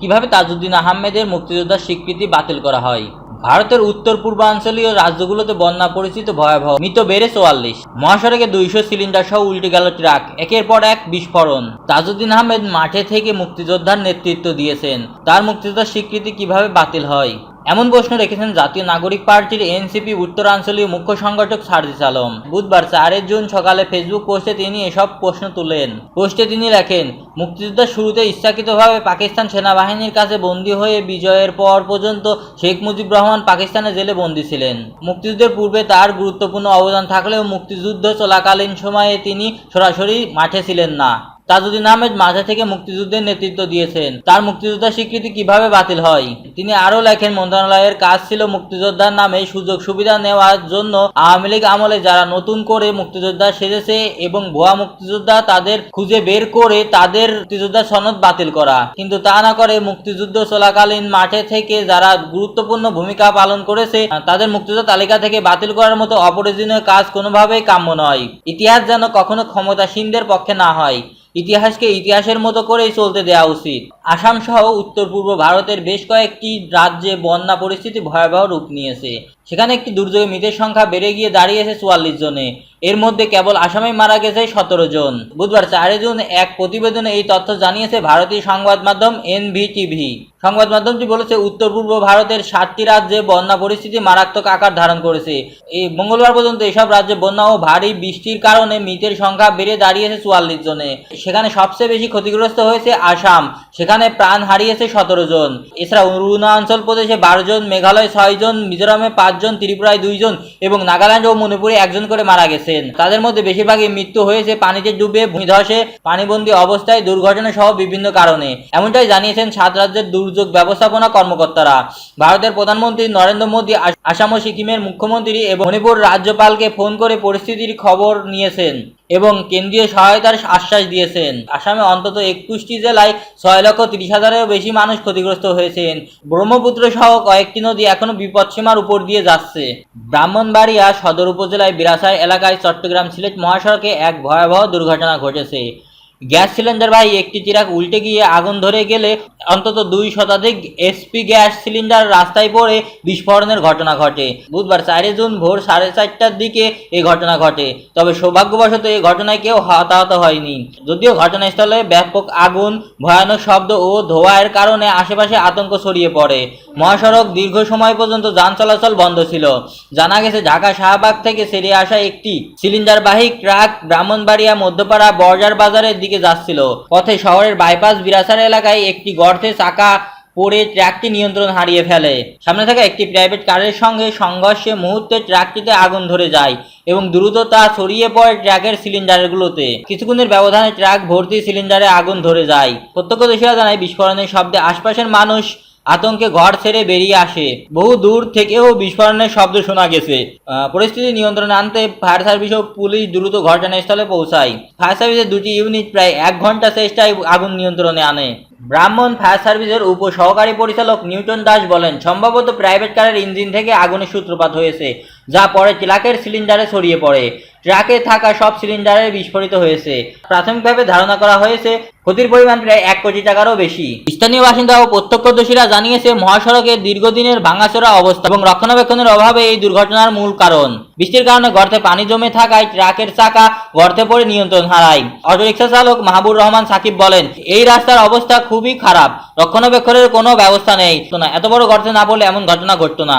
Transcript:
কীভাবে তাজউদ্দিন আহমেদের মুক্তিযোদ্ধার স্বীকৃতি বাতিল করা হয়? ভারতের উত্তর পূর্বাঞ্চলীয় রাজ্যগুলোতে বন্যা পরিচিত ভয়াবহ। মৃত বেড়ে চুয়াল্লিশ। মহাসড়কে দুইশো সিলিন্ডার সহ উল্টে গেল ট্রাক। একের পর এক বিস্ফোরণ। তাজউদ্দিন আহমেদ মাঠে থেকে মুক্তিযোদ্ধার নেতৃত্ব দিয়েছেন। তার মুক্তিযোদ্ধার স্বীকৃতি কীভাবে বাতিল হয়? এমন প্রশ্ন রেখেছেন জাতীয় নাগরিক পার্টির এনসিপি উত্তরাঞ্চলীয় মুখ্য সংগঠক সার্জিস আলম। বুধবার চারের জুন সকালে ফেসবুক পোস্টে তিনি এসব প্রশ্ন তুলেন। পোস্টে তিনি লেখেন মুক্তিযুদ্ধের শুরুতে ইচ্ছাকৃতভাবে পাকিস্তান সেনাবাহিনীর কাছে বন্দী হয়ে বিজয়ের পর পর্যন্ত শেখ মুজিব রহমান পাকিস্তানের জেলে বন্দী ছিলেন। মুক্তিযুদ্ধের পূর্বে তার গুরুত্বপূর্ণ অবদান থাকলেও মুক্তিযুদ্ধ চলাকালীন সময়ে তিনি সরাসরি মাঠে ছিলেন না। তাজউদ্দিন আহমেদ মাঝে থেকে মুক্তিযুদ্ধের নেতৃত্ব দিয়েছেন। তার মুক্তিযোদ্ধার স্বীকৃতি কীভাবে বাতিল হয়? তিনি আরও লেখেন, মন্ত্রণালয়ের কাজ ছিল মুক্তিযোদ্ধার নামে সুযোগ সুবিধা নেওয়ার জন্য আওয়ামী লীগ আমলে যারা নতুন করে মুক্তিযোদ্ধা সেজেছে এবং ভুয়া মুক্তিযোদ্ধা তাদের খুঁজে বের করে তাদের মুক্তিযোদ্ধার সনদ বাতিল করা। কিন্তু তা না করে মুক্তিযুদ্ধ চলাকালীন মাঠে থেকে যারা গুরুত্বপূর্ণ ভূমিকা পালন করেছে, তাদের মুক্তিযোদ্ধা তালিকা থেকে বাতিল করার মতো অপরিজনীয় কাজ কোনোভাবেই কাম্য নয়। ইতিহাস যেন কখনো ক্ষমতাসীনদের পক্ষে না হয়। ইতিহাসকে ইতিহাসের মতো করেই চলতে দেওয়া উচিত। আসাম সহ উত্তর পূর্ব ভারতের বেশ কয়েকটি রাজ্যে বন্যা পরিস্থিতি ভয়াবহ রূপ নিয়েছে। সেখানে একটি দুর্যোগে মৃতের সংখ্যা বেড়ে গিয়ে দাঁড়িয়েছে চুয়াল্লিশ জনে। এর মধ্যে কেবল আসামে মারা গেছে সতেরো জন। বুধবার চারে জুন এক প্রতিবেদনে এই তথ্য জানিয়েছে ভারতীয় সংবাদ মাধ্যম এনভিটিভি। সংবাদ মাধ্যমটি বলেছে, উত্তর পূর্ব ভারতের সাতটি রাজ্যে বন্যা পরিস্থিতি মারাত্মক আকার ধারণ করেছে। এই মঙ্গলবার পর্যন্ত এসব রাজ্যে বন্যা ও ভারী বৃষ্টির কারণে মৃতের সংখ্যা বেড়ে দাঁড়িয়েছে চুয়াল্লিশ জনে। সেখানে সবচেয়ে বেশি ক্ষতিগ্রস্ত হয়েছে আসাম। সেখানে প্রাণ হারিয়েছে সতেরো জন। এছাড়া অরুণাচল প্রদেশে বারো জন, মেঘালয় ছয় জন, মিজোরামে পাঁচজন ত্রিপুরায় দুইজন এবং নাগাল্যান্ড ও মণিপুরে একজন করে মারা গেছেন। তাদের মধ্যে বেশিরভাগই মৃত্যু হয়েছে পানিতে ডুবে, ভূমিধসে, পানিবন্দী অবস্থায় দুর্ঘটনা সহ বিভিন্ন কারণে। এমনটাই জানিয়েছেন সাত রাজ্যের দুর্যোগ ব্যবস্থাপনা কর্মকর্তারা। ভারতের প্রধানমন্ত্রী নরেন্দ্র মোদী আসাম ও সিকিমের মুখ্যমন্ত্রী এবং মণিপুর রাজ্যপালকে ফোন করে পরিস্থিতির খবর নিয়েছেন। এবং কেন্দ্রীয় সহায়তার আশ্বাস দিয়েছেন। আসামে অন্তত একুশটি জেলায় ছয় লক্ষ তিরিশ হাজারেরও বেশি মানুষ ক্ষতিগ্রস্ত হয়েছেন। ব্রহ্মপুত্র সহ কয়েকটি নদী এখনও বিপদসীমার উপর দিয়ে যাচ্ছে। ব্রাহ্মণবাড়িয়া সদর উপজেলায় বিরাসার এলাকায় চট্টগ্রাম সিলেট মহাসড়কে এক ভয়াবহ দুর্ঘটনা ঘটেছে। গ্যাস সিলিন্ডারবাহী একটি ট্রাক উল্টে গিয়ে আগুন ধরে গেলে অন্তত দুই শতাধিক এসপি গ্যাস সিলিন্ডার রাস্তায় পড়ে বিস্ফোরণের ঘটনা ঘটে। বুধবার চারে জুন ভোর সাড়ে চারটার দিকে এই ঘটনা ঘটে। তবে সৌভাগ্যবশত এই ঘটনায় কেউ হতাহত হয়নি। যদিও ঘটনাস্থলে ব্যাপক আগুন, ভয়ানক শব্দ ও ধোঁয়ার কারণে আশেপাশে আতঙ্ক ছড়িয়ে পড়ে। মহাসড়ক দীর্ঘ সময় পর্যন্ত যান চলাচল বন্ধ ছিল। জানা গেছে, ঢাকা শাহবাগ থেকে সেরে আসা একটি সিলিন্ডারবাহী ট্রাক ব্রাহ্মণবাড়িয়া মধ্যপাড়া বর্জার বাজারের দিকে যাচ্ছিল। পথে শহরের বাইপাস বিরাসার এলাকায় একটি গর্তে চাকা পড়ে ট্রাকটি নিয়ন্ত্রণ হারিয়ে ফেলে। সামনে থাকা একটি প্রাইভেট কারের সঙ্গে সংঘর্ষে মুহূর্তে ট্রাকটিতে আগুন ধরে যায় এবং দ্রুত তা ছড়িয়ে পড়ে ট্রাকের সিলিন্ডারগুলোতে। কিছুক্ষণের ব্যবধানে ট্রাক ভর্তি সিলিন্ডারে আগুন ধরে যায়। প্রত্যক্ষদর্শীরা জানায়, বিস্ফোরণের শব্দে আশপাশের মানুষ আতঙ্কে ঘর ছেড়ে বেরিয়ে আসে। বহু দূর থেকেও বিস্ফোরণের শব্দ শোনা গেছে। পরিস্থিতি নিয়ন্ত্রণে আনতে ফায়ার সার্ভিস ও পুলিশ দ্রুত ঘটনাস্থলে পৌঁছায়। ফায়ার সার্ভিসের দুটি ইউনিট প্রায় এক ঘণ্টা চেষ্টায় আগুন নিয়ন্ত্রণে আনে। ব্রাহ্মণ ফায়ার সার্ভিসের উপ সহকারী পরিচালক নিউটন দাস বলেন, সম্ভবত প্রাইভেট কারের ইঞ্জিন থেকে আগুনের সূত্রপাত হয়েছে। যা পরে ট্রাকের সিলিন্ডারে ছড়িয়ে পড়ে। ট্রাকে থাকা সব সিলিন্ডারে বিস্ফোরিত হয়েছে। প্রাথমিকভাবে ধারণা করা হয়েছে, ক্ষতির পরিমাণ প্রায় এক কোটি টাকারও বেশি। স্থানীয় বাসিন্দা ও প্রত্যক্ষদর্শীরা জানিয়েছে মহাসড়কের দীর্ঘদিনের ভাঙাচোরা অবস্থা এবং রক্ষণাবেক্ষণের অভাবে এই দুর্ঘটনার মূল কারণ। বৃষ্টির কারণে গর্তে পানি জমে থাকায় ট্রাকের চাকা গর্তে পড়ে নিয়ন্ত্রণ হারায়। অটোরিকশা চালক মাহবুর রহমান সাকিব বলেন, এই রাস্তার অবস্থা খুবই খারাপ। রক্ষণাবেক্ষণের কোনো ব্যবস্থা নেই। এত বড় গর্তে না পড়লে এমন ঘটনা ঘটতো না।